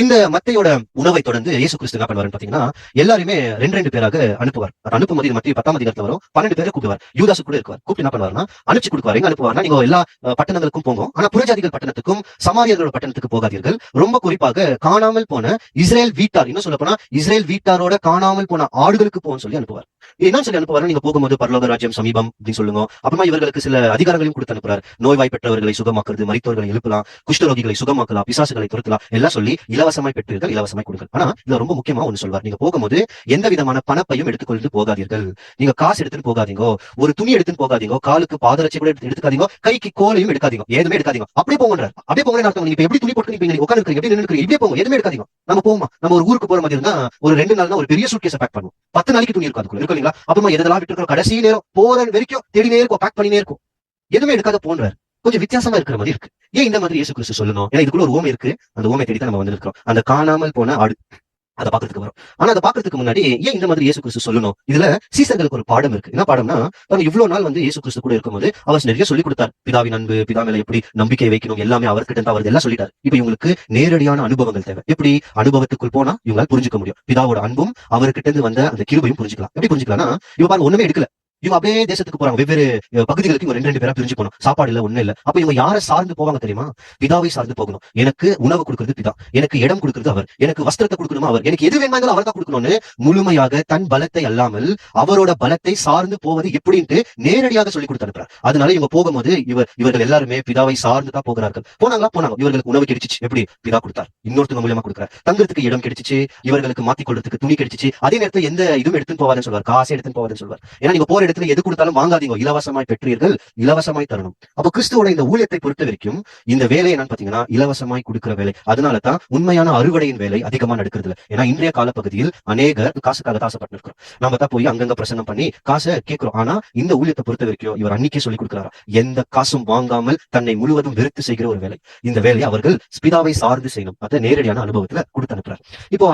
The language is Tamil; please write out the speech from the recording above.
இந்த மத்தையோட உணவை தொடர்ந்து இயேசு கிறிஸ்து என்ன பண்ணுவாருன்னு பாத்தீங்கன்னா எல்லாருமே ரெண்டு ரெண்டு பேராக அனுப்புவார். அனுப்பும் போது மத்திய பத்தாம் அதிகாரத்துல வரும். பன்னெண்டு பேரை கூப்பிடுவார். யூதாசு கூட இருக்குவார். கூப்பிட்டு என்ன பண்ணுவாருன்னா அனுப்பிச்சு கொடுக்குவார். எங்க அனுப்புவார்னா நீங்க எல்லா பட்டணங்களுக்கும் போங்க ஆனா புறஜாதிகள் பட்டணத்துக்கும் சமாரியர்களோட பட்டணத்துக்கு போகாதீர்கள். ரொம்ப குறிப்பாக காணாமல் போன இஸ்ரேல் வீட்டார். இன்னும் சொல்ல போனா இஸ்ரேல் வீட்டாரோட காணாமல் போன ஆடுகளுக்கு போன்னு சொல்லி அனுப்புவார். என்ன சொல்லி அனுப்புவாரு நீங்க போகும்போது பரலோக ராஜ்யம் சமீபம் அப்படின்னு சொல்லுங்க. அப்புறமா இவர்களுக்கு சில அதிகாரங்களையும் கொடுத்து அனுப்புறாரு நோய்வாய் பெற்றவர்களை சுகமாக்குறது மரித்தவர்களை எழுப்பலாம் குஷ்டரோகிகளை சுகமாக்கலாம் பிசாசுகளை துரத்தலாம் எல்லாம் சொல்லி இலவசமாய் பெற்றீர்கள் இலவசமாய் கொடுங்கள் ஆனா இதுல ரொம்ப முக்கியமா ஒண்ணு சொல்வார். நீங்க போகும்போது எந்த விதமான பணப்பையும் எடுத்துக்கொண்டு போகாதீர்கள். நீங்க காசு எடுத்துன்னு போகாதீங்க ஒரு துணி எடுத்துன்னு போகாதீங்க காலுக்கு பாதரட்சி கூட எடுத்து எடுத்துக்காதீங்க கைக்கு கோலையும் எடுக்காதீங்க எதுவுமே எடுக்காதீங்க. அப்படியே போங்கன்றார். அப்படியே போங்க அர்த்தம் நீங்க எப்படி துணி போட்டு நீங்க உட்காந்து எப்படி நின்று இப்படியே போங்க. எதுவுமே எடுக்காதீங்க. நம்ம போவோம்? நம்ம ஒரு ஊருக்கு போற மாதிரி இருந்தா ஒரு ரெண்டு நாள் ஒரு பெரிய சூட்கேஸ் பேக் பண்ணுவோம். பத்து நாளைக்கு துணி இருக்கும் அதுக்குள்ள இருக்கும் இல்லைங்களா? அப்புறமா எதெல்லாம் விட்டு இருக்கோம் கடைசி நேரம் போற வரைக்கும் தேடினே இருக்கும் பேக் பண்ணினே இருக்கும். எதுவுமே எடுக்காத போன்றார். கொஞ்சம் வித்தியாசமா இருக்கிற மாதிரி இருக்கு. ஏன் இந்த மாதிரி இயேசு கிறிஸ்து சொல்லணும்? ஏன்னா இதுக்குள்ள ஒரு ஓமை இருக்கு. அந்த ஓமை தேடி தான் நம்ம வந்திருக்கிறோம். அந்த காணாமல் போன ஆடு அதை பாக்குறதுக்கு வரும். ஆனா அதை பாக்குறதுக்கு முன்னாடி ஏன் இந்த மாதிரி இயேசு கிறிஸ்து சொல்லணும்? இதுல சீசர்களுக்கு ஒரு பாடம் இருக்கு. என்ன பாடம்னா பாருங்க இவ்வளவு நாள் வந்து இயேசு கிறிஸ்து கூட இருக்கும்போது அவர் நிறைய சொல்லி கொடுத்தார். பிதாவின் அன்பு பிதா மேல எப்படி நம்பிக்கை வைக்கணும் எல்லாமே அவர்கிட்ட இருந்து அவர் எல்லாம் சொல்லிட்டார். இப்ப இவங்களுக்கு நேரடியான அனுபவங்கள் தேவை. எப்படி? அனுபவத்துக்குள் போனா இவங்களால புரிஞ்சுக்க முடியும். பிதாவோட அன்பும் அவர்கிட்ட இருந்து வந்த அந்த கிருபையும் புரிஞ்சுக்கலாம். எப்படி புரிஞ்சுக்கலாம்னா இவ பாருங்க ஒண்ணுமே எடுக்கல. இவங்க அப்படியே தேசத்துக்கு போறாங்க. வெவ்வேறு பகுதிகளுக்கு இவங்க ரெண்டு ரெண்டு பேரா பிரிஞ்சு போகணும். சாப்பாடு இல்ல ஒண்ணு இல்ல. அப்ப இவங்க யாரை சார்ந்து போவாங்க தெரியுமா? பிதாவை சார்ந்து போகணும். எனக்கு உணவு கொடுக்கறது பிதா. எனக்கு இடம் கொடுக்கிறது அவர். எனக்கு வஸ்திரத்தை கொடுக்கணுமா அவர்? எனக்கு எது வேணாலும் அவர் தான் கொடுக்கணும்னு முழுமையாக தன் பலத்தை அல்லாமல் அவரோட பலத்தை சார்ந்து போவது எப்படின்ட்டு நேரடியாக சொல்லி கொடுத்து அனுப்புறார். அதனால இவங்க போகும்போது இவர் இவர்கள் எல்லாருமே பிதாவை சார்ந்து தான் போகிறார்கள். போனாங்களா? போனாங்க. இவர்களுக்கு உணவு கிடைச்சிச்சு. எப்படி? பிதா கொடுத்தார். இன்னொருத்தவங்க மூலியமா கொடுக்குறார். தங்குறதுக்கு இடம் கிடைச்சிச்சு. இவர்களுக்கு மாத்தி கொள்றதுக்கு துணி கிடைச்சிச்சு. அதே நேரத்துல எந்த இதுவும் எடுத்துன்னு போவாதுன்னு சொல்வார். காசை எடுத்துன்னு போவாதுன்னு சொல்வார். ஏன்னா நீங்க போற இடத்துல எது கொடுத்தாலும் வாங்காதீங்க. இலவசமாய் பெற்றீர்கள் இலவசமாய் தரணும். அப்ப கிறிஸ்துவோட இந்த ஊழியத்தை பொறுத்த வரைக்கும் இந்த வேலையை என்னன்னு பாத்தீங்கன்னா இலவசமாய் கொடுக்கிற வேலை. அதனால தான் உண்மையான அறுவடையின் வேலை அதிகமா நடக்கிறது இல்லை ஏன்னா இன்றைய காலப்பகுதியில் அநேகர் காசுக்காக ஆசைப்பட்டு இருக்கிறோம். நம்ம தான் போய் அங்கங்க பிரசனம் பண்ணி காசை கேட்கிறோம். ஆனா இந்த ஊழியத்தை பொறுத்த வரைக்கும் இவர் அன்னைக்கே சொல்லி கொடுக்கிறாரா? எந்த காசும் வாங்காமல் தன்னை முழுவதும் வெறுத்து செய்கிற ஒரு வேலை. இந்த வேலையை அவர்கள் ஸ்பிதாவை சார்ந்து செய்யணும். அதை நேரடியான அனுபவத்துல கொடுத்து அனுப்புறாரு. இப்போ